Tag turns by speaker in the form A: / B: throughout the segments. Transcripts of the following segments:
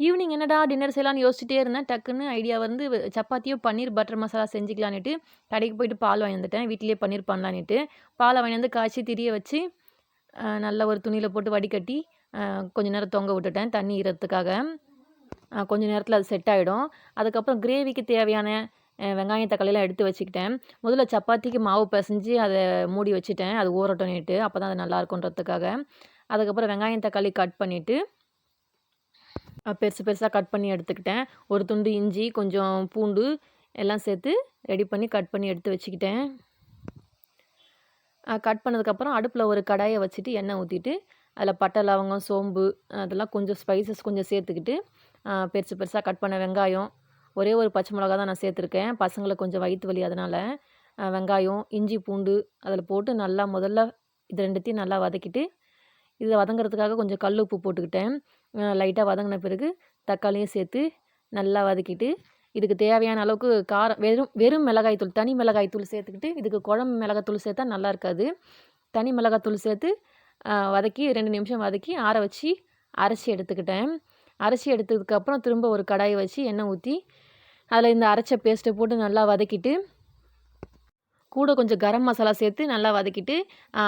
A: Evening என்னடா dinner செய்யலாம்னு யோசிச்சுட்டே இருந்தேன். டக்குன்னு ஐடியா வந்து சப்பாத்தியும் பன்னீர் பட்டர் மசாலா செஞ்சுக்கலான்னுட்டு கடைக்கு போயிட்டு பால் வாங்கி வந்துட்டேன். வீட்டிலேயே பன்னீர் பண்ணலான்னுட்டு பாலை வாங்கி வந்து காய்ச்சி திரிய வச்சு நல்ல ஒரு துணியில் போட்டு வடிகட்டி கொஞ்ச நேரம் தொங்க விட்டுட்டேன் தண்ணி ஈரத்துக்காக கொஞ்ச நேரத்தில் அது செட் ஆகிடும் அதுக்கப்புறம் கிரேவிக்கு தேவையான வெங்காயம் தக்காளியெல்லாம் எடுத்து வச்சுக்கிட்டேன். முதல்ல சப்பாத்திக்கு மாவு பிசைஞ்சு அதை மூடி வச்சுட்டேன். அது ஊறட்டும் அப்போ தான் அது நல்லா இருக்குன்றதுக்காக. அதுக்கப்புறம் வெங்காயம் தக்காளி கட் பண்ணிவிட்டு பெருசு பெருசாக கட் பண்ணி எடுத்துக்கிட்டேன். ஒரு துண்டு இஞ்சி கொஞ்சம் பூண்டு எல்லாம் சேர்த்து ரெடி பண்ணி கட் பண்ணி எடுத்து வச்சுக்கிட்டேன். கட் பண்ணதுக்கப்புறம் அடுப்பில் ஒரு கடாயை வச்சுட்டு எண்ணெய் ஊற்றிட்டு அதில் பட்டை லவங்கம் சோம்பு அதெல்லாம் கொஞ்சம் ஸ்பைசஸ் கொஞ்சம் சேர்த்துக்கிட்டு பெருசு பெருசாக கட் பண்ண வெங்காயம். ஒரே ஒரு பச்சை மிளகா தான் நான் சேர்த்துருக்கேன். பசங்களுக்கு கொஞ்சம் வயிற்று வலி அதனால் வெங்காயம் இஞ்சி பூண்டு அதில் போட்டு நல்லா முதல்ல இது ரெண்டுத்தையும் நல்லா வதக்கிட்டு இதில் வதங்குறதுக்காக கொஞ்சம் கல் உப்பு போட்டுக்கிட்டேன். லைட்டாக வதங்கின பிறகு தக்காளியும் சேர்த்து நல்லா வதக்கிட்டு இதுக்கு தேவையான அளவுக்கு காரம் வெறும் வெறும் மிளகாய் தூள் தனி மிளகாய் தூள் சேர்த்துக்கிட்டு இதுக்கு குழம்பு மிளகாத்தூள் சேர்த்தா நல்லா இருக்காது. தனி மிளகாத்தூள் சேர்த்து வதக்கி ரெண்டு நிமிஷம் வதக்கி ஆற வச்சு அரைச்சி எடுத்துக்கிட்டேன். அரைச்சி எடுத்ததுக்கப்புறம் திரும்ப ஒரு கடாயை வச்சு எண்ணெய் ஊற்றி அதில் இந்த அரைச்ச பேஸ்ட்டை போட்டு நல்லா வதக்கிட்டு கூட கொஞ்சம் கரம் மசாலா சேர்த்து நல்லா வதக்கிட்டு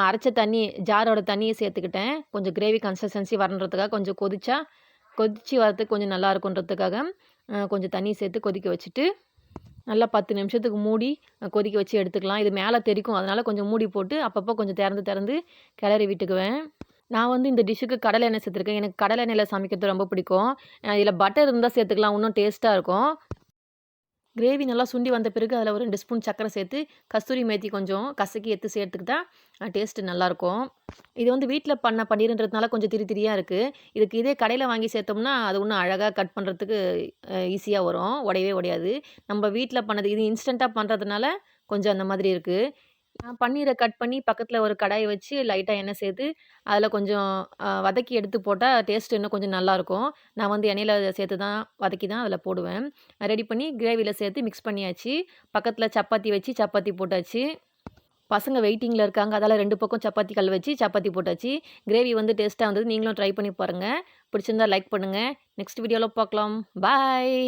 A: அரைச்ச தண்ணி ஜாரோட தண்ணியை சேர்த்துக்கிட்டேன். கொஞ்சம் கிரேவி கன்சிஸ்டன்சி வரன்றதுக்காக கொஞ்சம் கொதிச்சா கொதிச்சு வரதுக்கு கொஞ்சம் நல்லா இருக்குன்றதுக்காக கொஞ்சம் தண்ணி சேர்த்து கொதிக்க வச்சுட்டு நல்லா பத்து நிமிஷத்துக்கு மூடி கொதிக்க வச்சு எடுத்துக்கலாம். இது மேலே தெறிக்கும் அதனால் கொஞ்சம் மூடி போட்டு அப்பப்போ கொஞ்சம் திறந்து திறந்து கிளறி விட்டுக்குவேன். நான் வந்து இந்த டிஷ்ஷுக்கு கடலை எண்ணெய் சேர்த்துருக்கேன். எனக்கு கடலை எண்ணெயில் சமைக்கிறது ரொம்ப பிடிக்கும். இதில் பட்டர் இருந்தால் சேர்த்துக்கலாம். இன்னும் டேஸ்ட்டாக இருக்கும். கிரேவி நல்லா சுண்டி வந்த பிறகு அதில் ஒரு ரெண்டு ஸ்பூன் சர்க்கரை சேர்த்து கஸ்தூரி மேத்தி கொஞ்சம் கசக்கி எடுத்து சேர்த்துக்கிட்டா டேஸ்ட்டு நல்லாயிருக்கும் இது வந்து வீட்டில் பண்ண பன்னீர்ன்றதுனால கொஞ்சம் திரி திரியாக இருக்குது இதுக்கு இதே கடையில் வாங்கி சேர்த்தோம்னா அது இன்னும் அழகாக கட் பண்ணுறதுக்கு ஈஸியாக வரும். உடையவே உடையாது. நம்ம வீட்டில் பண்ணது இது இன்ஸ்டண்ட்டாக பண்ணுறதுனால கொஞ்சம் அந்த மாதிரி இருக்குது பன்னீரை கட் பண்ணி பக்கத்தில் ஒரு கடாயை வச்சு லைட்டாக எண்ணெய் சேர்த்து அதில் கொஞ்சம் வதக்கி எடுத்து போட்டால் டேஸ்ட் இன்னும் கொஞ்சம் நல்லாயிருக்கும். நான் வந்து எண்ணெயில் சேர்த்து தான் வதக்கி தான் அதில் போடுவேன். ரெடி பண்ணி கிரேவியில் சேர்த்து மிக்ஸ் பண்ணியாச்சு. பக்கத்தில் சப்பாத்தி வச்சு சப்பாத்தி போட்டாச்சு. பசங்க வெயிட்டிங்கில் இருக்காங்க அதால் ரெண்டு பக்கம் சப்பாத்தி கல் வச்சு சப்பாத்தி போட்டாச்சு. கிரேவி வந்து டேஸ்ட்டாக வந்தது நீங்களும் ட்ரை பண்ணி பாருங்கள் பிடிச்சிருந்தா லைக் பண்ணுங்கள் நெக்ஸ்ட் வீடியோவில் பார்க்கலாம் பாய்!